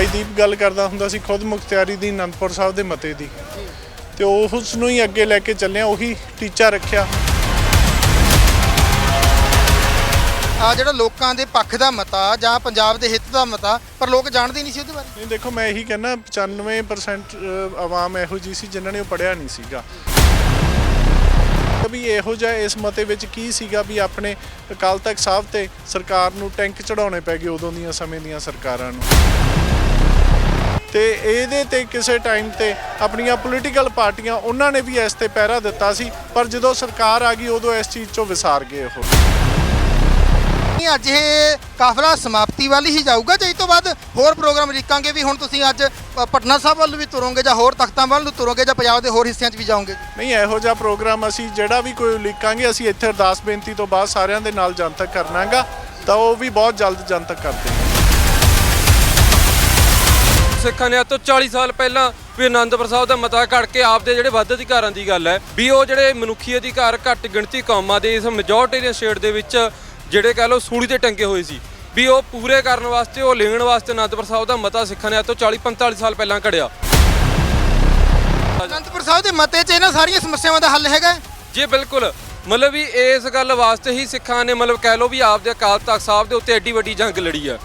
ਭਾਈ ਦੀਪ ਗੱਲ ਕਰਦਾ ਹੁੰਦਾ ਸੀ ਖੁਦ ਮੁਖਤਿਆਰੀ ਦੀ ਅਨੰਦਪੁਰ ਸਾਹਿਬ ਦੇ ਮਤੇ ਦੀ। ਤੇ ਉਹ ਉਸ ਨੂੰ ਹੀ ਅੱਗੇ ਲੈ ਕੇ ਚੱਲਿਆ ਉਹੀ ਟੀਚਾ ਰੱਖਿਆ। ਆ ਜਿਹੜਾ ਲੋਕਾਂ ਦੇ ਪੱਖ ਦਾ ਮਤਾ ਜਾਂ ਪੰਜਾਬ ਦੇ ਹਿੱਤ ਦਾ ਮਤਾ ਪਰ ਲੋਕ ਜਾਣਦੇ ਨਹੀਂ ਸੀ ਉਹਦੇ ਬਾਰੇ। ਨਹੀਂ ਦੇਖੋ ਮੈਂ ਇਹੀ ਕਹਿੰਦਾ 95% ਅ, ਆਵਾਮ ਇਹੋ ਜੀ ਸੀ ਜਿਨ੍ਹਾਂ ਨੇ ਉਹ ਪੜਿਆ ਨਹੀਂ ਸੀਗਾ। ਵੀ ਇਹੋ ਜਿਹਾ ਇਸ ਮਤੇ ਵਿੱਚ ਕੀ ਸੀਗਾ ਵੀ ਆਪਣੇ ਅਕਾਲ ਤਖਤ ਸਾਹਿਬ ਤੇ ਸਰਕਾਰ ਨੂੰ ਟੈਂਕ ਚੜਾਉਣੇ ਪੈ ਗਏ ਉਦੋਂ ਦੀਆਂ ਸਮੇਂ ਦੀਆਂ ਸਰਕਾਰਾਂ ਨੂੰ। ਤੇ ਇਹਦੇ ਤੇ ਕਿਸੇ ਟਾਈਮ ਤੇ ਆਪਣੀਆਂ ਪੋਲੀਟੀਕਲ ਪਾਰਟੀਆਂ ਉਹਨਾਂ ਨੇ ਵੀ ਇਸ ਤੇ ਪਹਿਰਾ ਦਿੱਤਾ ਸੀ ਪਰ ਜਦੋਂ ਸਰਕਾਰ ਆ ਗਈ ਉਦੋਂ ਇਸ ਚੀਜ਼ ਚੋਂ ਵਿਸਾਰ ਗਏ ਉਹ। ਅੱਜ ਇਹ ਕਾਫਲਾ ਸਮਾਪਤੀ ਵੱਲ ਹੀ ਜਾਊਗਾ ਜਾਂ ਇਸ ਤੋਂ ਬਾਅਦ ਹੋਰ ਪ੍ਰੋਗਰਾਮ ਲਿਖਾਂਗੇ ਵੀ ਹੁਣ ਤੁਸੀਂ ਅੱਜ ਪਟਨਾ ਸਾਹਿਬ ਵੱਲ ਵੀ ਤੁਰੋਗੇ ਜਾਂ ਹੋਰ ਤਖਤਾਂ ਵੱਲ ਨੂੰ ਤੁਰੋਗੇ ਜਾਂ ਪੰਜਾਬ ਦੇ ਹੋਰ ਹਿੱਸਿਆਂ 'ਚ ਵੀ ਜਾਓਗੇ? ਨਹੀਂ ਇਹੋ ਜਿਹਾ ਪ੍ਰੋਗਰਾਮ ਅਸੀਂ ਜਿਹੜਾ ਵੀ ਕੋਈ ਲਿਖਾਂਗੇ ਅਸੀਂ ਇੱਥੇ ਅਰਦਾਸ ਬੇਨਤੀ ਤੋਂ ਬਾਅਦ ਸਾਰਿਆਂ ਦੇ ਨਾਲ ਜਨਤਕ ਕਰਨਾਗਾ ਤਾਂ ਉਹ ਵੀ ਬਹੁਤ ਜਲਦ ਜਨਤਕ ਕਰਦੇ ਹਾਂ ਸਿੱਖਾਂ ਨੇ ਤੋਂ 40 ਸਾਲ ਪਹਿਲਾਂ ਵੀ ਆਨੰਦਪੁਰ ਸਾਹਿਬ ਦਾ ਮਤਾ ਘੜ ਕੇ ਆਪਦੇ ਜਿਹੜੇ ਵੱਧ ਅਧਿਕਾਰਾਂ ਦੀ ਗੱਲ ਹੈ ਵੀ ਉਹ ਜਿਹੜੇ ਮਨੁੱਖੀ ਅਧਿਕਾਰ ਘੱਟ ਗਿਣਤੀ ਕੌਮਾਂ ਦੇ ਇਸ ਮੈਜੋਰਟੇਰੀਅਨ ਸਟੇਟ ਦੇ ਵਿੱਚ ਜਿਹੜੇ ਕਹਿ ਲਓ ਸੂਲੀ ਤੇ ਟੰਗੇ ਹੋਏ ਸੀ ਵੀ ਉਹ ਪੂਰੇ ਕਰਨ ਵਾਸਤੇ ਉਹ ਲਿਖਣ ਵਾਸਤੇ ਆਨੰਦਪੁਰ ਸਾਹਿਬ ਦਾ ਮਤਾ ਸਿੱਖਾਂ ਨੇ ਤੋਂ 40 45 ਸਾਲ ਪਹਿਲਾਂ ਘੜਿਆ ਅਨੰਦਪੁਰ ਸਾਹਿਬ ਦੇ ਮਤੇ 'ਚ ਇਹਨਾਂ ਸਾਰੀਆਂ ਸਮੱਸਿਆਵਾਂ ਦਾ ਹੱਲ ਹੈਗਾ? ਜੀ ਬਿਲਕੁਲ। ਮਤਲਬ ਵੀ ਇਸ ਗੱਲ ਵਾਸਤੇ ਹੀ ਸਿੱਖਾਂ ਨੇ ਮਤਲਬ ਕਹਿ ਲਓ ਵੀ ਆਪਦੇ ਅਕਾਲ ਤਖਤ ਸਾਹਿਬ ਦੇ ਉੱਤੇ ਐਡੀ ਵੱਡੀ ਜੰਗ ਲੜੀ ਆ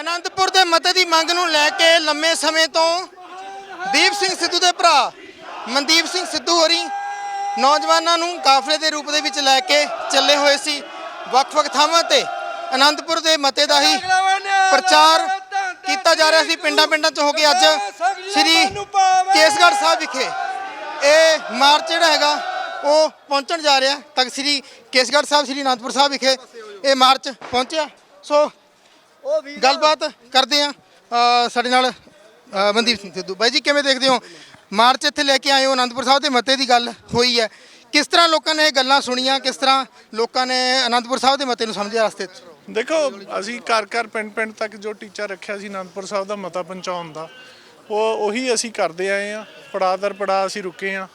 ਅਨੰਦਪੁਰ ਦੇ ਮਤੇ ਦੀ ਮੰਗ ਨੂੰ ਲੈ ਕੇ ਲੰਮੇ ਸਮੇਂ ਤੋਂ ਦੀਪ ਸਿੰਘ ਸਿੱਧੂ ਦੇ ਭਰਾ ਮਨਦੀਪ ਸਿੰਘ ਸਿੱਧੂ ਹੋਰੀ ਨੌਜਵਾਨਾਂ ਨੂੰ ਕਾਫਲੇ ਦੇ ਰੂਪ ਦੇ ਵਿੱਚ ਲੈ ਕੇ ਚੱਲੇ ਹੋਏ ਸੀ। ਵੱਖ-ਵੱਖ ਥਾਵਾਂ ਤੇ ਅਨੰਦਪੁਰ ਦੇ ਮਤੇ ਦਾ ਹੀ ਪ੍ਰਚਾਰ ਕੀਤਾ ਜਾ ਰਿਹਾ ਸੀ। ਪਿੰਡਾਂ-ਪਿੰਡਾਂ 'ਚ ਹੋ ਕੇ ਅੱਜ ਸ੍ਰੀ ਕੇਸਗੜ੍ਹ ਸਾਹਿਬ ਵਿਖੇ ਇਹ ਮਾਰਚ ਜਿਹੜਾ ਹੈਗਾ, ਉਹ ਪਹੁੰਚਣ ਜਾ ਰਿਹਾ। ਤੱਕ ਸ੍ਰੀ ਕੇਸਗੜ੍ਹ ਸਾਹਿਬ, ਸ੍ਰੀ ਅਨੰਦਪੁਰ ਸਾਹਿਬ ਵਿਖੇ ਇਹ ਮਾਰਚ ਪਹੁੰਚਿਆ। ਸੋ ਗੱਲਬਾਤ ਕਰਦੇ ਆ ਸਾਡੇ ਨਾਲ ਅ, ਮਨਦੀਪ ਸਿੰਘ ਸਿੱਧੂ। ਬਾਈ ਜੀ ਕਿਵੇਂ ਦੇਖਦੇ ਹੋ? ਮਾਰਚ ਇੱਥੇ ਲੈ ਕੇ ਆਏ ਹੋ ਅਨੰਦਪੁਰ ਸਾਹਿਬ ਦੇ ਮਤੇ ਦੀ ਗੱਲ ਹੋਈ ਹੈ। ਕਿਸ ਤਰ੍ਹਾਂ ਲੋਕਾਂ ਨੇ ਇਹ ਗੱਲਾਂ ਸੁਣੀਆਂ? ਕਿਸ ਤਰ੍ਹਾਂ ਲੋਕਾਂ ਨੇ ਅਨੰਦਪੁਰ ਸਾਹਿਬ ਦੇ ਮਤੇ ਨੂੰ ਸਮਝਿਆ ਰਸਤੇ 'ਚ? ਦੇਖੋ ਅਸੀਂ ਘਰ ਘਰ ਪਿੰਡ ਪਿੰਡ ਤੱਕ ਜੋ ਟੀਚਾ ਰੱਖਿਆ ਸੀ ਅਨੰਦਪੁਰ ਸਾਹਿਬ ਦਾ ਮਤਾ ਪਹੁੰਚਾਉਣ ਦਾ ਉਹ ਉਹੀ ਅਸੀਂ ਕਰਦੇ ਆਏ ਆ ਪੜਾਅ ਦਰ ਪੜਾਅ ਅਸੀਂ ਰੁਕੇ ਆ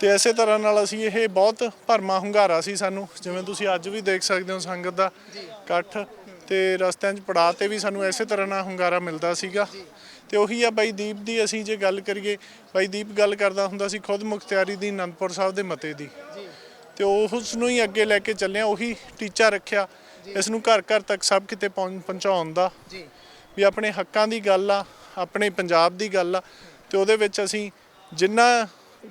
ਤੇ ਇਸੇ ਤਰ੍ਹਾਂ ਨਾਲ ਅਸੀਂ ਇਹ ਬਹੁਤ ਭਰਮਾ ਹੁੰਗਾਰਾ ਸੀ ਸਾਨੂੰ। ਜਿਵੇਂ ਤੁਸੀਂ ਅੱਜ ਵੀ ਦੇਖ ਸਕਦੇ ਹੋ ਸੰਗਤ ਦਾ ਇਕੱਠ। ਤੇ ਰਸਤਿਆਂ 'ਚ ਪੜਾਅ ਤੇ ਵੀ ਸਾਨੂੰ ਇਸੇ ਤਰ੍ਹਾਂ ਨਾਲ ਹੁੰਗਾਰਾ ਮਿਲਦਾ ਸੀਗਾ। ਤੇ ਉਹੀ ਆ ਬਾਈ ਦੀਪ ਦੀ ਅਸੀਂ ਜੇ ਗੱਲ ਕਰੀਏ ਬਾਈ ਦੀਪ ਗੱਲ ਕਰਦਾ ਹੁੰਦਾ ਸੀ ਖੁਦ ਮੁਖਤਿਆਰੀ ਦੀ ਅਨੰਦਪੁਰ ਸਾਹਿਬ ਦੇ ਮਤੇ ਦੀ। ਤੇ ਉਹ ਉਸ ਨੂੰ ਹੀ ਅੱਗੇ ਲੈ ਕੇ ਚੱਲਿਆ ਉਹੀ ਟੀਚਾ ਰੱਖਿਆ ਇਸ ਨੂੰ ਘਰ ਘਰ ਤੱਕ ਸਭ ਕਿਤੇ ਪਹੁੰ- ਪਹੁੰਚਾਉਣ ਦਾ। ਜੀ। ਵੀ ਆਪਣੇ ਹੱਕਾਂ ਦੀ ਗੱਲ ਆ ਆਪਣੇ ਪੰਜਾਬ ਦੀ ਗੱਲ ਆ ਤੇ ਉਹਦੇ ਵਿੱਚ ਅਸੀਂ ਜਿੰਨਾ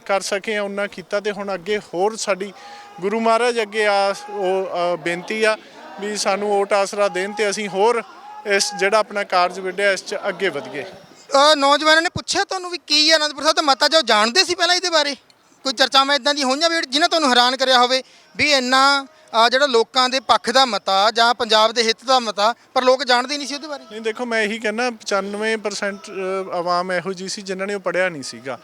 ਕਰ ਸਕੇ ਆ ਉਹਨਾਂ ਕੀਤਾ ਤੇ ਹੁਣ ਅੱਗੇ ਹੋਰ ਸਾਡੀ ਗੁਰੂ ਮਹਾਰਾਜ ਅੱਗੇ ਆ ਉਹ ਅ, ਬੇਨਤੀ ਆ ਵੀ ਸਾਨੂੰ ਵੋਟ ਆਸਰਾ ਦੇਣ ਤੇ ਅਸੀਂ ਹੋਰ ਇਸ ਜਿਹੜਾ ਆਪਣਾ ਕਾਰਜ ਵਿੱਢਿਆ ਇਸ ਚ ਅੱਗੇ ਵਧੀਏ। ਅ, ਨੌਜਵਾਨਾਂ ਨੇ ਪੁੱਛਿਆ ਤੁਹਾਨੂੰ ਵੀ ਕੀ ਹੈ ਅਨੰਦਪੁਰ ਸਾਹਿਬ ਦਾ ਮਤਾ ਜੋ ਜਾਣਦੇ ਸੀ ਪਹਿਲਾਂ ਇਹਦੇ ਬਾਰੇ? ਕੋਈ ਚਰਚਾਵਾਂ ਇਦਾਂ ਦੀ ਹੋਈਆਂ ਵੀ ਜਿਨ੍ਹਾਂ ਤੁਹਾਨੂੰ ਹੈਰਾਨ ਕਰਿਆ ਹੋਵੇ? ਵੀ ਇੰਨਾ ਅ, ਜਿਹੜਾ ਲੋਕਾਂ ਦੇ ਪੱਖ ਦਾ ਮਤਾ ਜਾਂ ਪੰਜਾਬ ਦੇ ਹਿੱਤ ਦਾ ਮਤਾ ਪਰ ਲੋਕ ਜਾਣਦੇ ਨਹੀਂ ਸੀ ਉਹਦੇ ਬਾਰੇ। ਨਹੀਂ ਦੇਖੋ ਮੈਂ ਇਹੀ ਕਹਿੰਦਾ 95% ਅ, ਆਵਾਮ ਇਹੋ ਜੀ ਸੀ ਜਿਨ੍ਹਾਂ ਨੇ ਉਹ ਪੜਿਆ ਨਹੀਂ ਸੀਗਾ।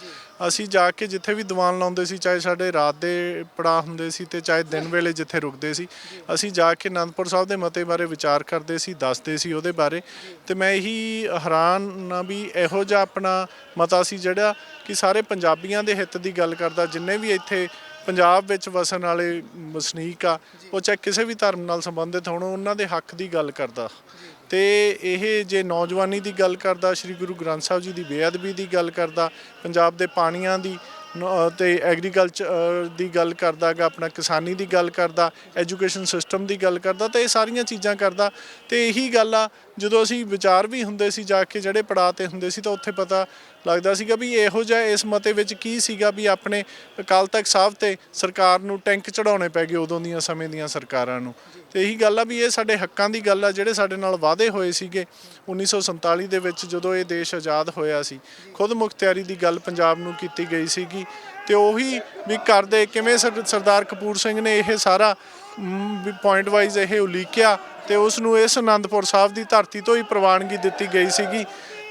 ਅਸੀਂ ਜਾ ਕੇ ਜਿੱਥੇ ਵੀ ਦੀਵਾਨ ਲਾਉਂਦੇ ਸੀ ਚਾਹੇ ਸਾਡੇ ਰਾਤ ਦੇ ਪੜਾਅ ਹੁੰਦੇ ਸੀ ਤੇ ਚਾਹੇ ਦਿਨ ਵੇਲੇ ਜਿੱਥੇ ਰੁਕਦੇ ਸੀ ਅਸੀਂ ਜਾ ਕੇ ਅਨੰਦਪੁਰ ਸਾਹਿਬ ਦੇ ਮਤੇ ਬਾਰੇ ਵਿਚਾਰ ਕਰਦੇ ਸੀ ਦੱਸਦੇ ਸੀ ਉਹਦੇ ਬਾਰੇ। ਤੇ ਮੈਂ ਇਹੀ ਹੈਰਾਨ ਨਾ ਵੀ ਇਹੋ ਜਿਹਾ ਆਪਣਾ ਮਤਾ ਸੀ ਜਿਹੜਾ ਕਿ ਸਾਰੇ ਪੰਜਾਬੀਆਂ ਦੇ ਹਿੱਤ ਦੀ ਗੱਲ ਕਰਦਾ ਜਿੰਨੇ ਵੀ ਇੱਥੇ ਪੰਜਾਬ ਵਿੱਚ ਵਸਣ ਵਾਲੇ ਵਸਨੀਕ ਆ, ਉਹ ਚਾਹੇ ਕਿਸੇ ਵੀ ਧਰਮ ਨਾਲ ਸੰਬੰਧਿਤ ਹੋਣ ਉਹਨਾਂ ਦੇ ਹੱਕ ਦੀ ਗੱਲ ਕਰਦਾ। ਤੇ ਇਹ ਜੇ ਨੌਜਵਾਨੀ ਦੀ ਗੱਲ ਕਰਦਾ, ਸ੍ਰੀ ਗੁਰੂ ਗ੍ਰੰਥ ਸਾਹਿਬ ਜੀ ਦੀ ਬੇਅਦਬੀ ਦੀ ਗੱਲ ਕਰਦਾ, ਪੰਜਾਬ ਦੇ ਪਾਣੀਆਂ ਦੀ, ਨ- ਤੇ ਐਗਰੀਕਲਚਰ ਦੀ ਗੱਲ ਕਰਦਾ ਆਪਣਾ ਕਿਸਾਨੀ ਦੀ ਗੱਲ ਕਰਦਾ ਐਜੂਕੇਸ਼ਨ ਸਿਸਟਮ ਦੀ ਗੱਲ ਕਰਦਾ, ਤੇ ਇਹ ਸਾਰੀਆਂ ਚੀਜ਼ਾਂ ਕਰਦਾ। ਤੇ ਇਹੀ ਗੱਲ ਆ ਜਦੋਂ ਅਸੀਂ ਵਿਚਾਰ ਵੀ ਹੁੰਦੇ ਸੀ, ਜਾ ਕੇ ਜਿਹੜੇ ਪੜਾਅ ਤੇ ਹੁੰਦੇ ਸੀ, ਤਾਂ ਉੱਥੇ ਪਤਾ ਲੱਗਦਾ ਸੀਗਾ ਵੀ ਇਹੋ ਜਿਹਾ ਇਸ ਮਤੇ ਵਿੱਚ ਕੀ ਸੀਗਾ ਵੀ ਆਪਣੇ ਅਕਾਲ ਤਖਤ ਸਾਹਿਬ ਤੇ ਸਰਕਾਰ ਨੂੰ ਟੈਂਕ ਚੜਾਉਣੇ ਪੈ ਗਏ ਉਦੋਂ ਦੀਆਂ ਸਮੇਂ ਦੀਆਂ ਸਰਕਾਰਾਂ ਨੂੰ। ਤੇ ਇਹੀ ਗੱਲ ਆ ਵੀ ਇਹ ਸਾਡੇ ਹੱਕਾਂ ਦੀ ਗੱਲ ਆ, ਜਿਹੜੇ ਸਾਡੇ ਨਾਲ ਵਾਅਦੇ ਹੋਏ ਸੀਗੇ 1947 ਦੇ ਵਿੱਚ ਜਦੋਂ ਇਹ ਦੇਸ਼ ਆਜ਼ਾਦ ਹੋਇਆ ਸੀ। ਖੁਦ ਮੁਖਤਿਆਰੀ ਦੀ ਗੱਲ ਪੰਜਾਬ ਨੂੰ ਕੀਤੀ ਗਈ ਸੀਗੀ ਤੇ ਉਹੀ ਵੀ ਕਰਦੇ ਕਿਵੇਂ ਸਰ- ਸਰਦਾਰ ਕਪੂਰ ਸਿੰਘ ਨੇ ਇਹ ਸਾਰਾ ਵੀ ਪੁਆਇੰਟ ਵਾਈਜ਼ ਇਹ ਉਲੀਕਿਆ ਤੇ ਉਸ ਨੂੰ ਇਸ ਆਨੰਦਪੁਰ ਸਾਹਿਬ ਦੀ ਧਰਤੀ ਤੋਂ ਹੀ ਪ੍ਰਵਾਨਗੀ ਦਿੱਤੀ ਗਈ ਸੀਗੀ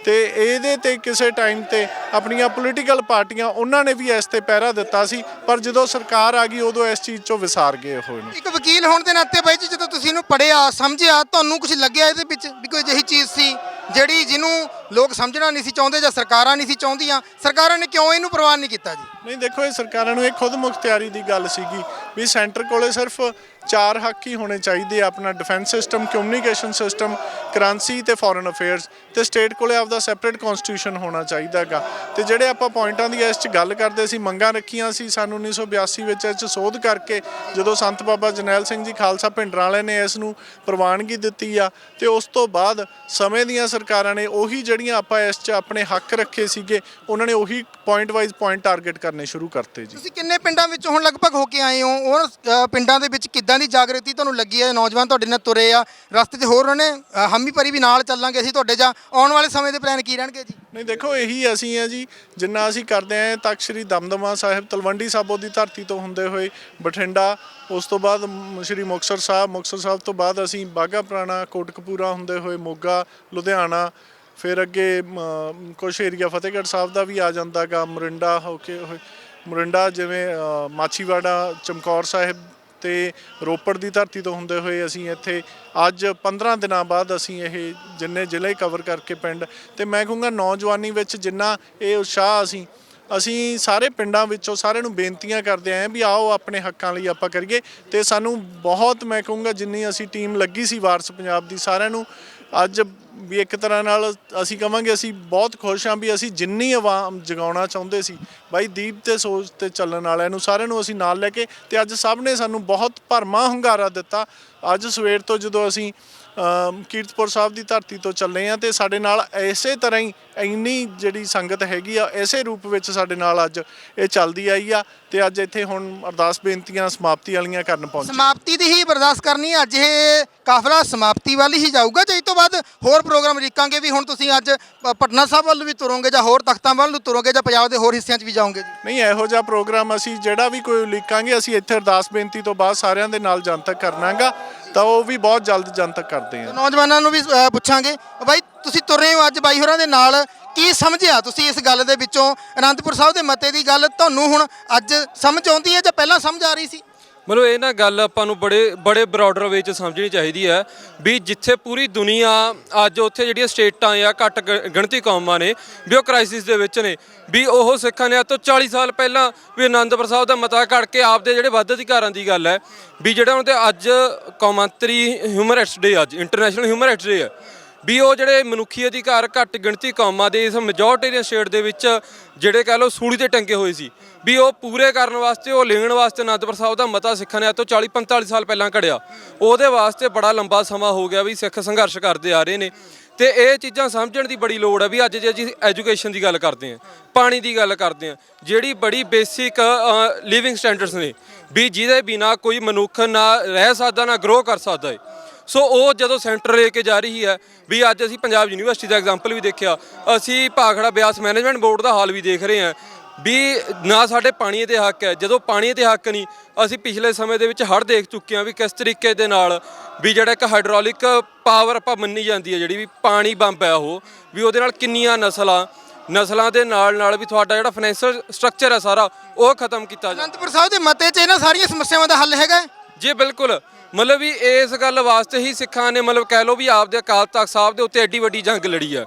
ਤੇ ਇਹਦੇ ਤੇ ਕਿਸੇ ਟਾਈਮ ਤੇ ਆਪਣੀਆਂ ਪੋਲੀਟੀਕਲ ਪਾਰਟੀਆਂ ਉਹਨਾਂ ਨੇ ਵੀ ਇਸ ਤੇ ਪਹਿਰਾ ਦਿੱਤਾ ਸੀ ਪਰ ਜਦੋਂ ਸਰਕਾਰ ਆ ਗਈ ਉਦੋਂ ਇਸ ਚੀਜ਼ ਚੋਂ ਵਿਸਾਰ ਗਏ ਹੋਏ ਨੇ ਇੱਕ ਵਕੀਲ ਹੋਣ ਦੇ ਨਾਤੇ ਬਾਈ ਜੀ ਜਦੋਂ ਤੁਸੀਂ ਇਹਨੂੰ ਪੜਿਆ ਸਮਝਿਆ ਤੁਹਾਨੂੰ ਕੁਝ ਲੱਗਿਆ ਇਹਦੇ ਵਿੱਚ ਵੀ ਕੋਈ ਅਜਿਹੀ ਚੀਜ਼ ਸੀ ਜਿਹੜੀ ਜਿਹਨੂੰ ਲੋਕ ਸਮਝਣਾ ਨਹੀਂ ਸੀ ਚਾਹੁੰਦੇ ਜਾਂ ਸਰਕਾਰਾਂ ਨਹੀਂ ਸੀ ਚਾਹੁੰਦੀਆਂ? ਸਰਕਾਰਾਂ ਨੇ ਕਿਉਂ ਇਹਨੂੰ ਪ੍ਰਵਾਨ ਨਹੀਂ ਕੀਤਾ ਜੀ? ਨਹੀਂ ਦੇਖੋ ਇਹ ਸਰਕਾਰਾਂ ਨੂੰ ਇਹ ਖੁਦ ਮੁਖਤਿਆਰੀ ਦੀ ਗੱਲ ਸੀਗੀ ਵੀ ਸੈਂਟਰ ਕੋਲੇ ਸਿਰਫ ਚਾਰ ਹੱਕ ਹੀ ਹੋਣੇ ਚਾਹੀਦੇ ਆ ਆਪਣਾ defence system communication system currency ਤੇ ਫੋਰਨ ਅਫੇਅਰਸ ਤੇ ਸਟੇਟ ਕੋਲੇ ਆਪਦਾ ਸੈਪਰੇਟ ਕਨਸਟੀਟਿਊਸ਼ਨ ਹੋਣਾ ਚਾਹੀਦਾ ਹੈਗਾ। ਤੇ ਜਿਹੜੇ ਆਪਾਂ ਪੁਆਇੰਟਾਂ ਦੀ ਇਸ 'ਚ ਗੱਲ ਕਰਦੇ ਸੀ ਮੰਗਾਂ ਰੱਖੀਆਂ ਸੀ ਸਾਨੂੰ 1982 ਵਿੱਚ ਇਸ 'ਚ ਸੋਧ ਕਰਕੇ ਜਦੋਂ ਸੰਤ ਬਾਬਾ ਜਰਨੈਲ ਸਿੰਘ ਜੀ ਖਾਲਸਾ ਭਿੰਡਰਾਂ ਵਾਲੇ ਨੇ ਇਸ ਨੂੰ ਪ੍ਰਵਾਨਗੀ ਦਿੱਤੀ ਆ ਤੇ ਉਸ ਤੋਂ ਬਾਅਦ ਸਮੇਂ ਦੀਆਂ ਸਰਕਾਰਾਂ ਨੇ ਉਹੀ ਜਿਹੜੀਆਂ ਆਪਾਂ ਇਸ 'ਚ ਆਪਣੇ ਹੱਕ ਰੱਖੇ ਸੀਗੇ ਉਹਨਾਂ ਨੇ ਉਹੀ ਪੁਆਇੰਟ ਵਾਈਜ਼ ਪੁਆਇੰਟ ਟਾਰਗੇਟ ਕਰਨੇ ਸ਼ੁਰੂ ਕਰਤੇ ਜੀ। ਤੁਸੀਂ ਕਿੰਨੇ ਪਿੰਡਾਂ ਵਿੱਚ ਹੁਣ ਲਗਭਗ ਹੋ ਕੇ ਆਏ ਹੋ? ਉਹ ਅ, ਪਿੰਡਾਂ ਦੇ ਵਿੱਚ ਕਿੱਦਾਂ ਦੀ ਜਾਗਰਤੀ ਤੁਹਾਨੂੰ ਲੱਗੀ ਹੈ ਨੌਜਵਾਨ ਤੁਹਾਡੇ ਨਾਲ ਤੁਰੇ ਆ ਰਸਤੇ 'ਚ ਹੋਰ ਉਹਨਾਂ ਨੇ ਅ, ਹਮੀ ਭਰੀ ਵੀ ਨਾਲ ਚੱਲਾਂਗੇ ਅਸੀਂ ਤੁਹਾਡੇ ਜਾਂ ਆਉਣ ਵਾਲੇ ਸਮੇਂ ਦੇ ਪਲਾਨ ਕੀ ਰਹਿਣਗੇ ਜੀ? ਨਹੀਂ ਦੇਖੋ ਇਹੀ ਅਸੀਂ ਆ ਜੀ ਜਿੰਨਾ ਅਸੀਂ ਕਰਦੇ ਆਂ ਤੱਕ ਸ੍ਰੀ ਦਮਦਮਾ ਸਾਹਿਬ ਤਲਵੰਡੀ ਸਾਬੋ ਦੀ ਧਰਤੀ ਤੋਂ ਹੁੰਦੇ ਹੋਏ ਬਠਿੰਡਾ ਉਸ ਤੋਂ ਬਾਅਦ ਸ੍ਰੀ ਮੁਕਤਸਰ ਸਾਹਿਬ ਮੁਕਤਸਰ ਸਾਹਿਬ ਤੋਂ ਬਾਅਦ ਅਸੀਂ ਬਾਗਾ ਪੁਰਾਣਾ ਕੋਟਕਪੂਰਾ ਹੁੰਦੇ ਹੋਏ ਮੋਗਾ ਲੁਧਿਆਣਾ ਫਿਰ ਅੱਗੇ ਮ, ਕੁਛ ਏਰੀਆ ਫਤਿਹਗੜ੍ਹ ਸਾਹਿਬ ਦਾ ਵੀ ਆ ਜਾਂਦਾਗਾ ਮਰਿੰਡਾ ਹੋ ਕੇ ਹੋਏ ਮਰਿੰਡਾ ਜਿਵੇਂ ਮਾਛੀਵਾੜਾ ਚਮਕੌਰ ਸਾਹਿਬ ਤੇ ਰੋਪੜ ਦੀ ਧਰਤੀ ਤੋਂ ਹੁੰਦੇ ਹੋਏ ਅਸੀਂ ਇੱਥੇ ਅੱਜ 15 ਦਿਨਾਂ ਬਾਅਦ ਅਸੀਂ ਇਹ ਜਿੰਨੇ ਜ਼ਿਲ੍ਹੇ ਕਵਰ ਕਰਕੇ ਪਿੰਡ ਤੇ ਮੈਂ ਕਹੂੰਗਾ ਨੌਜਵਾਨੀ ਵਿੱਚ ਜਿੰਨਾ ਇਹ ਉਤਸ਼ਾਹ ਅਸੀਂ ਅਸੀਂ ਸਾਰੇ ਪਿੰਡਾਂ ਵਿੱਚੋਂ ਸਾਰਿਆਂ ਨੂੰ ਬੇਨਤੀਆਂ ਕਰਦੇ ਆਂ ਵੀ ਆਓ ਆਪਣੇ ਹੱਕਾਂ ਲਈ ਆਪਾਂ ਕਰੀਏ ਤੇ ਸਾਨੂੰ ਬਹੁਤ ਮੈਂ ਕਹੂੰਗਾ ਜਿੰਨੀ ਅਸੀਂ ਟੀਮ ਲੱਗੀ ਸੀ ਵਾਰਸ ਪੰਜਾਬ ਦੀ ਸਾਰਿਆਂ ਨੂੰ, ਅੱਜ ਵੀ ਇੱਕ ਤਰ੍ਹਾਂ ਨਾਲ ਅਸੀਂ ਕਵਾਂਗੇ ਅਸੀਂ ਬਹੁਤ ਖੁਸ਼ ਹਾਂ ਵੀ ਅਸੀਂ ਜਿੰਨੀ ਆਵਾਮ ਜਗਾਉਣਾ ਚਾਹੁੰਦੇ ਸੀ, ਬਾਈ ਦੀਪ ਤੇ ਸੋਚ ਤੇ ਚੱਲਣ ਵਾਲਿਆਂ ਨੂੰ ਸਾਰਿਆਂ ਨੂੰ ਅਸੀਂ ਨਾਲ ਲੈ ਕੇ ਤੇ ਅੱਜ ਸਭ ਨੇ ਸਾਨੂੰ ਬਹੁਤ ਭਰਮਾ ਹੁੰਗਾਰਾ ਦਿੱਤਾ। ਅੱਜ ਸਵੇਰ ਤੋਂ ਜਦੋਂ ਅਸੀਂ ਕੀਰਤਪੁਰ ਸਾਹਿਬ ਦੀ ਧਰਤੀ ਤੋਂ ਚੱਲੇ ਆ ਤੇ ਸਾਡੇ ਨਾਲ ਐਸੇ ਤਰ੍ਹਾਂ ਹੀ ਇੰਨੀ ਜਿਹੜੀ ਸੰਗਤ ਹੈਗੀ ਆ, ਐਸੇ ਰੂਪ ਵਿੱਚ ਸਾਡੇ ਨਾਲ ਅੱਜ ਇਹ ਚੱਲਦੀ ਆਈ ਆ ਤੇ ਅੱਜ ਇੱਥੇ ਹੁਣ ਅਰਦਾਸ ਬੇਨਤੀਆਂ ਸਮਾਪਤੀ ਵਾਲੀਆਂ ਕਰਨ ਪਹੁੰਚੇ। ਸਮਾਪਤੀ ਦੀ ਹੀ ਬਰਦਾਸ਼ਤ ਕਰਨੀ ਅੱਜ ਇਹ ਕਾਫਲਾ ਸਮਾਪਤੀ ਵੱਲ ਹੀ ਜਾਊਗਾ ਜੇ ਇਸ ਤੋਂ ਬਾਅਦ ਹੋਰ ਪ੍ਰੋਗਰਾਮ ਲਿਖਾਂਗੇ ਵੀ ਹੁਣ ਤੁਸੀਂ ਅੱਜ ਪ- ਪਟਨਾ ਸਾਹਿਬ ਵੱਲ ਵੀ ਤੁਰੋਗੇ ਜਾਂ ਹੋਰ ਤਖਤਾਂ ਵੱਲ ਨੂੰ ਤੁਰੋਗੇ ਜਾਂ ਪੰਜਾਬ ਦੇ ਹੋਰ ਹਿੱਸਿਆਂ 'ਚ ਵੀ ਜਾਓਗੇ ਜੀ? ਨਹੀਂ ਇਹੋ ਜਿਹਾ ਪ੍ਰੋਗਰਾਮ ਅਸੀਂ ਜਿਹੜਾ ਵੀ ਕੋਈ ਲਿਖਾਂਗੇ ਅਸੀਂ ਇੱਥੇ ਅਰਦਾਸ ਬੇਨਤੀ ਤੋਂ ਬਾਅਦ ਸਾਰਿਆਂ ਦੇ ਨਾਲ ਜਨਤਕ ਕਰਨਾਗਾ ਤਾਂ ਉਹ ਵੀ ਬਹੁਤ ਜਲਦ ਜਨਤਕ ਕਰਦੇ ਆ। ਨੌਜਵਾਨਾਂ ਨੂੰ ਵੀ ਅ, ਪੁੱਛਾਂਗੇ। ਬਾਈ ਤੁਸੀਂ ਤੁਰ ਰਹੇ ਹੋ ਅੱਜ ਬਾਈ ਹੋਰਾਂ ਦੇ ਨਾਲ। ਕੀ ਸਮਝਿਆ ਤੁਸੀਂ ਇਸ ਗੱਲ ਦੇ ਵਿੱਚੋਂ? ਅਨੰਦਪੁਰ ਸਾਹਿਬ ਦੇ ਮਤੇ ਦੀ ਗੱਲ ਤੁਹਾਨੂੰ ਹੁਣ ਅੱਜ ਸਮਝ ਆਉਂਦੀ ਹੈ ਜਾਂ ਪਹਿਲਾਂ ਸਮਝ ਆ ਰਹੀ ਸੀ? ਮਤਲਬ ਇਹ ਨਾ ਗੱਲ ਆਪਾਂ ਨੂੰ ਬੜੇ ਬੜੇ ਬਰਾਡਰ 'ਚ ਸਮਝਣੀ ਚਾਹੀਦੀ ਹੈ ਵੀ ਜਿੱਥੇ ਪੂਰੀ ਦੁਨੀਆ ਅੱਜ ਉੱਥੇ ਜਿਹੜੀਆਂ ਸਟੇਟਾਂ ਆ ਘੱਟ ਗ- ਗਿਣਤੀ ਕੌਮਾਂ ਨੇ, ਵੀ ਉਹ ਕ੍ਰਾਈਸਿਸ ਦੇ ਵਿੱਚ ਨੇ, ਵੀ ਉਹ ਸਿੱਖਾਂ ਨੇ ਅੱਜ ਤੋਂ 40 ਸਾਲ ਪਹਿਲਾਂ ਵੀ ਆਨੰਦਪੁਰ ਸਾਹਿਬ ਦਾ ਮਤਾ ਕੱਢ ਕੇ ਆਪਦੇ ਜਿਹੜੇ ਵੱਧ ਅਧਿਕਾਰਾਂ ਦੀ ਗੱਲ ਹੈ, ਵੀ ਜਿਹੜਾ ਉਹਨਾਂ ਤੇ ਅੱਜ ਕੌਮਾਂਤਰੀ ਹਿਊਮਨ ਰਾਈਟਸ ਡੇ ਅੱਜ ਇੰਟਰਨੈਸ਼ਨਲ ਹਿਊਮਨ ਰਾਈਟਸ ਡੇ ਹੈ ਵੀ ਉਹ ਜਿਹੜੇ ਮਨੁੱਖੀ ਅਧਿਕਾਰ ਘੱਟ ਗਿਣਤੀ ਕੌਮਾਂ ਦੇ ਇਸ ਮੈਜੋਰਟੇਰੀਅਨ ਸਟੇਟ ਦੇ ਵਿੱਚ ਜਿਹੜੇ ਕਹਿ ਲਓ ਸੂਲੀ ਤੇ ਟੰਗੇ ਹੋਏ ਸੀ, ਵੀ ਉਹ ਪੂਰੇ ਕਰਨ ਵਾਸਤੇ, ਉਹ ਲਿਖਣ ਵਾਸਤੇ ਅਨੰਦਪੁਰ ਸਾਹਿਬ ਦਾ ਮਤਾ ਸਿੱਖਾਂ ਨੇ ਅੱਜ ਤੋਂ 40 45 ਸਾਲ ਪਹਿਲਾਂ ਘੜਿਆ। ਉਹਦੇ ਵਾਸਤੇ ਬੜਾ ਲੰਬਾ ਸਮਾਂ ਹੋ ਗਿਆ ਵੀ ਸਿੱਖ ਸੰਘਰਸ਼ ਕਰਦੇ ਆ ਰਹੇ ਨੇ। ਤੇ ਇਹ ਚੀਜ਼ਾਂ ਸਮਝਣ ਦੀ ਬੜੀ ਲੋੜ ਹੈ ਵੀ ਅੱਜ ਜੇ ਅਸੀਂ ਐਜੂਕੇਸ਼ਨ ਦੀ ਗੱਲ ਕਰਦੇ ਹਾਂ ਪਾਣੀ ਦੀ ਗੱਲ ਕਰਦੇ ਹਾਂ ਜਿਹੜੀ ਬੜੀ ਬੇਸਿਕ ਲਿਵਿੰਗ ਸਟੈਂਡਰਡਸ ਨੇ, ਵੀ ਜਿਹਦੇ ਬਿਨਾ ਕੋਈ ਮਨੁੱਖ ਨਾ ਰਹਿ ਸਕਦਾ, ਨਾ ਗਰੋ ਕਰ ਸਕਦਾ ਹੈ ਸੋ ਉਹ ਜਦੋਂ ਸੈਂਟਰ ਲੈ ਕੇ ਜਾ ਰਹੀ ਹੈ ਵੀ ਅੱਜ ਅਸੀਂ ਪੰਜਾਬ ਯੂਨੀਵਰਸਿਟੀ ਦਾ ਐਗਜ਼ਾਮਪਲ ਵੀ ਦੇਖਿਆ। ਅਸੀਂ ਭਾਖੜਾ ਬਿਆਸ ਮੈਨੇਜਮੈਂਟ ਬੋਰਡ ਦਾ ਹਾਲ ਵੀ ਦੇਖ ਰਹੇ ਹਾਂ ਵੀ ਨਾ ਸਾਡੇ ਪਾਣੀ ਦੇ ਹੱਕ ਹੈ। ਜਦੋਂ ਪਾਣੀ ਦੇ ਹੱਕ ਨਹੀਂ ਅਸੀਂ ਪਿਛਲੇ ਸਮੇਂ ਦੇ ਵਿੱਚ ਹੜ੍ਹ ਦੇਖ ਚੁੱਕੇ ਹਾਂ ਵੀ ਕਿਸ ਤਰੀਕੇ ਦੇ ਨਾਲ ਵੀ ਜਿਹੜਾ ਇੱਕ ਹਾਈਡ੍ਰੋਲਿਕ ਪਾਵਰ ਆਪਾਂ ਮੰਨੀ ਜਾਂਦੀ ਹੈ ਜਿਹੜੀ ਵੀ ਪਾਣੀ ਬੰਬ ਹੈ ਉਹ ਵੀ ਉਹਦੇ ਨਾਲ ਕਿੰਨੀਆਂ ਨਸਲਾਂ ਨਸਲਾਂ ਦੇ ਨਾਲ ਨਾਲ ਵੀ ਤੁਹਾਡਾ ਜਿਹੜਾ ਫਾਈਨੈਂਸ਼ੀਅਲ ਸਟਰਕਚਰ ਹੈ ਸਾਰਾ ਉਹ ਖਤਮ ਕੀਤਾ ਜਾ ਅਨੰਦਪੁਰ ਸਾਹਿਬ ਦੇ ਮਤੇ 'ਚ ਇਹਨਾਂ ਸਾਰੀਆਂ ਸਮੱਸਿਆਵਾਂ ਦਾ ਹੱਲ ਹੈਗਾ? ਜੀ ਬਿਲਕੁਲ। ਮਤਲਬ ਵੀ ਇਸ ਗੱਲ ਵਾਸਤੇ ਹੀ ਸਿੱਖਾਂ ਨੇ ਮਤਲਬ ਕਹਿ ਲਓ ਵੀ ਆਪਦੇ ਅਕਾਲ ਤਖਤ ਸਾਹਿਬ ਦੇ ਉੱਤੇ ਐਡੀ ਵੱਡੀ ਜੰਗ ਲੜੀ ਆ।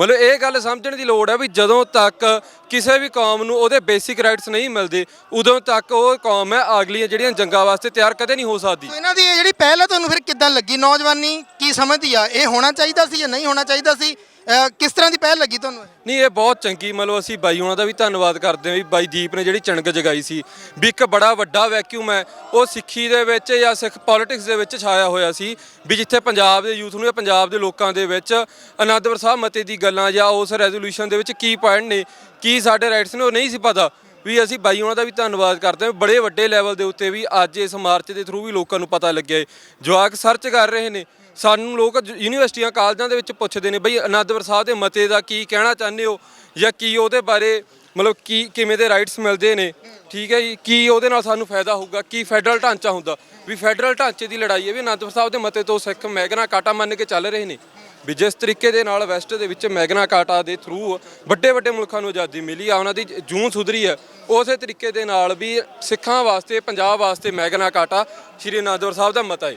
ਮਤਲਬ ਇਹ ਗੱਲ ਸਮਝਣ ਦੀ ਲੋੜ ਹੈ ਵੀ ਜਦੋਂ ਤੱਕ ਕਿਸੇ ਵੀ ਕੌਮ ਨੂੰ ਉਹਦੇ ਬੇਸਿਕ ਰਾਈਟਸ ਨਹੀਂ ਮਿਲਦੇ, ਉਦੋਂ ਤੱਕ ਉਹ ਕੌਮ ਹੈ ਅਗਲੀਆਂ ਜਿਹੜੀਆਂ ਜੰਗਾਂ ਵਾਸਤੇ ਤਿਆਰ ਕਦੇ ਨਹੀਂ ਹੋ ਸਕਦੀ। ਇਹਨਾਂ ਦੀ ਇਹ ਜਿਹੜੀ ਪਹਿਲ ਹੈ, ਤੁਹਾਨੂੰ ਫਿਰ ਕਿੱਦਾਂ ਲੱਗੀ? ਨੌਜਵਾਨੀ ਕੀ ਸਮਝਦੀ ਆ? ਇਹ ਹੋਣਾ ਚਾਹੀਦਾ ਸੀ ਜਾਂ ਨਹੀਂ ਹੋਣਾ ਚਾਹੀਦਾ ਸੀ? ਅ, ਕਿਸ ਤਰ੍ਹਾਂ ਦੀ ਪਹਿਲ ਲੱਗੀ ਤੁਹਾਨੂੰ ਇਹ? ਨਹੀਂ ਇਹ ਬਹੁਤ ਚੰਗੀ ਮਤਲਬ ਅਸੀਂ ਬਾਈ ਉਹਨਾਂ ਦਾ ਵੀ ਧੰਨਵਾਦ ਕਰਦੇ ਹਾਂ ਵੀ ਬਾਈ ਦੀਪ ਨੇ ਜਿਹੜੀ ਚਣਕ ਜਗਾਈ ਸੀ। ਵੀ ਇੱਕ ਬੜਾ ਵੱਡਾ ਵੈਕਿਊਮ ਹੈ ਉਹ ਸਿੱਖੀ ਦੇ ਵਿੱਚ ਜਾਂ ਸਿੱਖ ਪੋਲਿਟਿਕਸ ਦੇ ਵਿੱਚ ਛਾਇਆ ਹੋਇਆ ਸੀ। ਵੀ ਜਿੱਥੇ ਪੰਜਾਬ ਦੇ ਯੂਥ ਨੂੰ ਜਾਂ ਪੰਜਾਬ ਦੇ ਲੋਕਾਂ ਦੇ ਵਿੱਚ ਅਨੰਦਪੁਰ ਸਾਹਿਬ ਮਤੇ ਦੀ ਗੱਲਾਂ ਜਾਂ ਉਸ ਰੈਜ਼ੋਲੂਸ਼ਨ ਦੇ ਵਿੱਚ ਕੀ ਪੁਆਇੰਟ ਨੇ ਕੀ ਸਾਡੇ ਰਾਈਟਸ ਨੇ ਉਹ ਨਹੀਂ ਸੀ ਪਤਾ। ਵੀ ਅਸੀਂ ਬਾਈ ਉਹਨਾਂ ਦਾ ਵੀ ਧੰਨਵਾਦ ਕਰਦੇ ਹਾਂ। ਬੜੇ ਵੱਡੇ ਲੈਵਲ ਦੇ ਉੱਤੇ ਵੀ ਅੱਜ ਇਸ ਮਾਰਚ ਦੇ ਥਰੂ ਵੀ ਲੋਕਾਂ ਨੂੰ ਪਤਾ ਲੱਗਿਆ ਹੈ। ਜਵਾਕ ਸਰਚ ਕਰ ਰਹੇ ਨੇ। ਸਾਨੂੰ ਲੋਕ ਜ- ਯੂਨੀਵਰਸਿਟੀਆਂ, ਕਾਲਜਾਂ ਦੇ ਵਿੱਚ ਪੁੱਛਦੇ ਨੇ, ਬਈ ਅਨੰਦਪੁਰ ਸਾਹਿਬ ਦੇ ਮਤੇ ਦਾ ਕੀ ਕਹਿਣਾ ਚਾਹੁੰਦੇ ਹੋ? ਜਾਂ ਕੀ ਉਹਦੇ ਬਾਰੇ, ਮਤਲਬ ਕੀ, ਕਿਵੇਂ ਦੇ ਰਾਈਟਸ ਮਿਲਦੇ ਨੇ? ਠੀਕ ਹੈ ਜੀ, ਕੀ ਉਹਦੇ ਨਾਲ ਸਾਨੂੰ ਫਾਇਦਾ ਹੋਊਗਾ? ਕੀ ਫੈਡਰਲ ਢਾਂਚਾ ਹੁੰਦਾ? ਵੀ ਫੈਡਰਲ ਢਾਂਚੇ ਦੀ ਲੜਾਈ ਹੈ ਵੀ ਅਨੰਦਪੁਰ ਸਾਹਿਬ ਦੇ ਮਤੇ ਤੋਂ ਸਿੱਖ ਮੈਗਨਾ ਕਾਟਾ ਮੰਨ ਕੇ ਚੱਲ ਰਹੇ ਨੇ। ਵੀ ਜਿਸ ਤਰੀਕੇ ਦੇ ਨਾਲ ਵੈਸਟ ਦੇ ਵਿੱਚ ਮੈਗਨਾ ਕਾਟਾ ਦੇ ਥਰੂ ਵੱਡੇ ਵੱਡੇ ਮੁਲਕਾਂ ਨੂੰ ਆਜ਼ਾਦੀ ਮਿਲੀ ਆ, ਉਹਨਾਂ ਦੀ ਜੂਨ ਸੁਧਰੀ ਹੈ, ਉਸੇ ਤਰੀਕੇ ਦੇ ਨਾਲ ਵੀ ਸਿੱਖਾਂ ਵਾਸਤੇ, ਪੰਜਾਬ ਵਾਸਤੇ ਮੈਗਨਾ ਕਾਟਾ ਸ਼੍ਰੀ ਅਨੰਦਪੁਰ ਸਾਹਿਬ ਦਾ ਮਤਾ ਹੈ।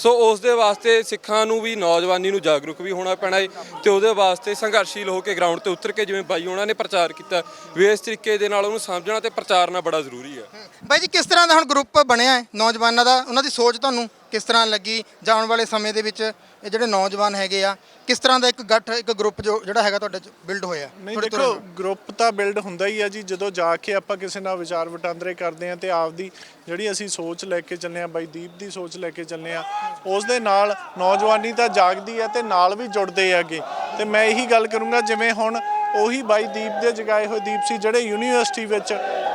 ਸੋ ਉਸ ਦੇ ਵਾਸਤੇ ਸਿੱਖਾਂ ਨੂੰ ਵੀ, ਨੌਜਵਾਨੀ ਨੂੰ ਜਾਗਰੂਕ ਵੀ ਹੋਣਾ ਪੈਣਾ ਹੈ ਤੇ ਉਹਦੇ ਵਾਸਤੇ ਸੰਘਰਸ਼ੀਲ ਹੋ ਕੇ ਗਰਾਊਂਡ ਤੇ ਉਤਰ ਕੇ ਜਿਵੇਂ ਬਾਈ ਉਹਨਾਂ ਨੇ ਪ੍ਰਚਾਰ ਕੀਤਾ, ਵੀ ਇਸ ਤਰੀਕੇ ਦੇ ਨਾਲ ਉਹਨੂੰ ਸਮਝਣਾ ਤੇ ਪ੍ਰਚਾਰਨਾ ਬੜਾ ਜ਼ਰੂਰੀ ਹੈ। ਬਾਈ ਜੀ, ਕਿਸ ਤਰ੍ਹਾਂ ਦਾ ਹੁਣ ਗਰੁੱਪ ਬਣਿਆ ਹੈ ਨੌਜਵਾਨਾਂ ਦਾ? ਉਹਨਾਂ ਦੀ ਸੋਚ ਤੁਹਾਨੂੰ? ਕਿਸ ਤਰ੍ਹਾਂ ਲੱਗੀ? ਜਾਂ ਆਉਣ ਵਾਲੇ ਸਮੇਂ ਦੇ ਵਿੱਚ ਇਹ ਜਿਹੜੇ ਨੌਜਵਾਨ ਹੈਗੇ ਆ ਕਿਸ ਤਰ੍ਹਾਂ ਦਾ ਇੱਕ ਗੱਠ ਇੱਕ ਗਰੁੱਪ ਜੋ ਜਿਹੜਾ ਹੈਗਾ ਤੁਹਾਡੇ ਚ ਬਿਲਡ ਹੋਇਆ? ਨਹੀਂ ਦੇਖੋ ਗਰੁੱਪ ਤਾਂ ਬਿਲਡ ਹੁੰਦਾ ਹੀ ਆ ਜੀ। ਜਦੋਂ ਜਾ ਕੇ ਆਪਾਂ ਕਿਸੇ ਨਾਲ ਵਿਚਾਰ ਵਟਾਂਦਰੇ ਕਰਦੇ ਆ ਤੇ ਆਪਦੀ ਜਿਹੜੀ ਅਸੀਂ ਸੋਚ ਲੈ ਕੇ ਚੱਲੇ ਆ ਬਾਈ ਦੀਪ ਦੀ ਸੋਚ ਲੈ ਕੇ ਚੱਲੇ ਆ ਉਸ ਦੇ ਨਾਲ ਨੌਜਵਾਨੀ ਤਾਂ ਜਾਗਦੀ ਆ ਤੇ ਨਾਲ ਵੀ ਜੁੜਦੇ ਆਗੇ ਤੇ ਮੈਂ ਇਹੀ ਗੱਲ ਕਰੂੰਗਾ ਜਿਵੇਂ ਹੁਣ ਉਹੀ ਬਾਈ ਦੀਪ ਦੇ ਜਗਾਏ ਹੋਏ ਦੀਪ ਸੀ ਜਿਹੜੇ ਯੂਨੀਵਰਸਿਟੀ ਵਿੱਚ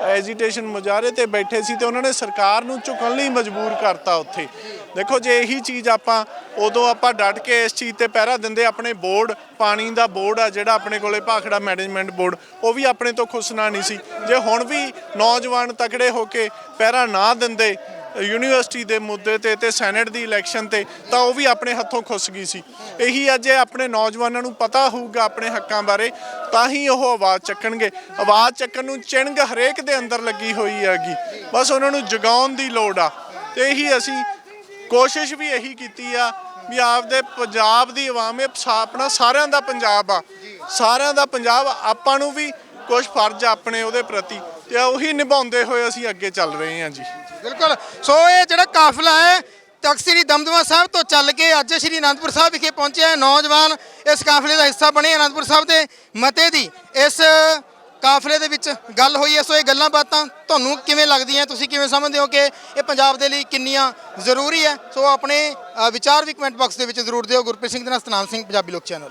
ਐਜੀਟੇਸ਼ਨ ਮੁਜ਼ਾਹਰੇ ਤੇ ਬੈਠੇ ਸੀ ਤੇ ਉਹਨਾਂ ਨੇ ਸਰਕਾਰ ਨੂੰ ਝੁਕਣ ਲਈ ਮਜਬੂਰ ਕਰਤਾ ਉੱਥੇ। ਦੇਖੋ, ਜੇ ਇਹੀ ਚੀਜ਼ ਆਪਾਂ, ਉਦੋਂ ਆਪਾਂ ਡਟ ਕੇ ਇਸ ਚੀਜ਼ ਤੇ ਪਹਿਰਾ ਦਿੰਦੇ, ਆਪਣੇ ਬੋਰਡ, ਪਾਣੀ ਦਾ ਬੋਰਡ ਆ ਜਿਹੜਾ ਆਪਣੇ ਕੋਲੇ, ਭਾਖੜਾ ਮੈਨੇਜਮੈਂਟ ਬੋਰਡ, ਉਹ ਵੀ ਆਪਣੇ ਤੋਂ ਖੁਸ਼ਨਾ ਨਹੀਂ ਸੀ। ਜੇ ਹੁਣ ਵੀ ਨੌਜਵਾਨ ਤਕੜੇ ਹੋ ਕੇ ਪਹਿਰਾ ਨਾ ਦਿੰਦੇ, ਯੂਨੀਵਰਸਿਟੀ ਦੇ ਮੁੱਦੇ ਤੇ ਤੇ ਸੈਨੇਟ ਦੀ ਇਲੈਕਸ਼ਨ ਤੇ, ਤਾਂ ਉਹ ਵੀ ਆਪਣੇ ਹੱਥੋਂ ਖੁੱਸ ਗਈ ਸੀ। ਇਹੀ ਅੱਜ ਆਪਣੇ ਨੌਜਵਾਨਾਂ ਨੂੰ ਪਤਾ ਹੋਊਗਾ ਆਪਣੇ ਹੱਕਾਂ ਬਾਰੇ, ਤਾਂ ਹੀ ਉਹ ਆਵਾਜ਼ ਚੱਕਣਗੇ। ਆਵਾਜ਼ ਚੱਕਣ ਨੂੰ ਚਿੰਗ ਹਰੇਕ ਦੇ ਅੰਦਰ ਲੱਗੀ ਹੋਈ ਹੈਗੀ। ਬਸ ਉਹਨਾਂ ਨੂੰ ਜਗਾਉਣ ਦੀ ਲੋੜ ਆ। ਤੇ ਇਹੀ ਅਸੀਂ ਕੋਸ਼ਿਸ਼ ਵੀ ਇਹੀ ਕੀਤੀ ਆ ਵੀ ਆਪਦੇ ਪੰਜਾਬ ਦੀ ਆਵਾਮ, ਇਹ ਆਪਣਾ ਸਾਰਿਆਂ ਦਾ ਪੰਜਾਬ ਆ। ਸਾਰਿਆਂ ਦਾ ਪੰਜਾਬ, ਆਪਾਂ ਨੂੰ ਵੀ ਕੁਝ ਫਰਜ਼ ਆਪਣੇ ਉਹਦੇ ਪ੍ਰਤੀ ਤੇ ਉਹੀ ਨਿਭਾਉਂਦੇ ਹੋਏ ਅਸੀਂ ਅੱਗੇ ਚੱਲ ਰਹੇ ਹਾਂ ਜੀ। ਬਿਲਕੁਲ। ਸੋ ਇਹ ਜਿਹੜਾ ਕਾਫਲਾ ਹੈ, ਤਖਤ ਸ੍ਰੀ ਦਮਦਮਾ ਸਾਹਿਬ ਤੋਂ ਚੱਲ ਕੇ ਅੱਜ ਸ੍ਰੀ ਅਨੰਦਪੁਰ ਸਾਹਿਬ ਵਿਖੇ ਪਹੁੰਚਿਆ ਹੈ। ਨੌਜਵਾਨ ਇਸ ਕਾਫਲੇ ਦਾ ਹਿੱਸਾ ਬਣੇ ਅਨੰਦਪੁਰ ਸਾਹਿਬ ਦੇ ਮਤੇ ਦੀ। ਇਸ ਕਾਫਲੇ ਦੇ ਵਿੱਚ ਗੱਲ ਹੋਈ ਹੈ, ਸੋ ਇਹ ਗੱਲਾਂ ਬਾਤਾਂ ਤੁਹਾਨੂੰ ਕਿਵੇਂ ਲੱਗਦੀਆਂ? ਤੁਸੀਂ ਕਿਵੇਂ ਸਮਝਦੇ ਹੋ ਕਿ ਇਹ ਪੰਜਾਬ ਦੇ ਲਈ ਕਿੰਨੀਆਂ ਜ਼ਰੂਰੀ ਹੈ? ਸੋ ਆਪਣੇ ਵਿਚਾਰ ਵੀ ਕਮੈਂਟ ਬਾਕਸ ਦੇ ਵਿੱਚ ਜ਼ਰੂਰ ਦਿਓ। ਗੁਰਪ੍ਰੀਤ ਸਿੰਘ ਦੇ ਨਾਲ ਸਤਨਾਮ ਸਿੰਘ, ਪੰਜਾਬੀ ਲੋਕ ਚੈਨਲ।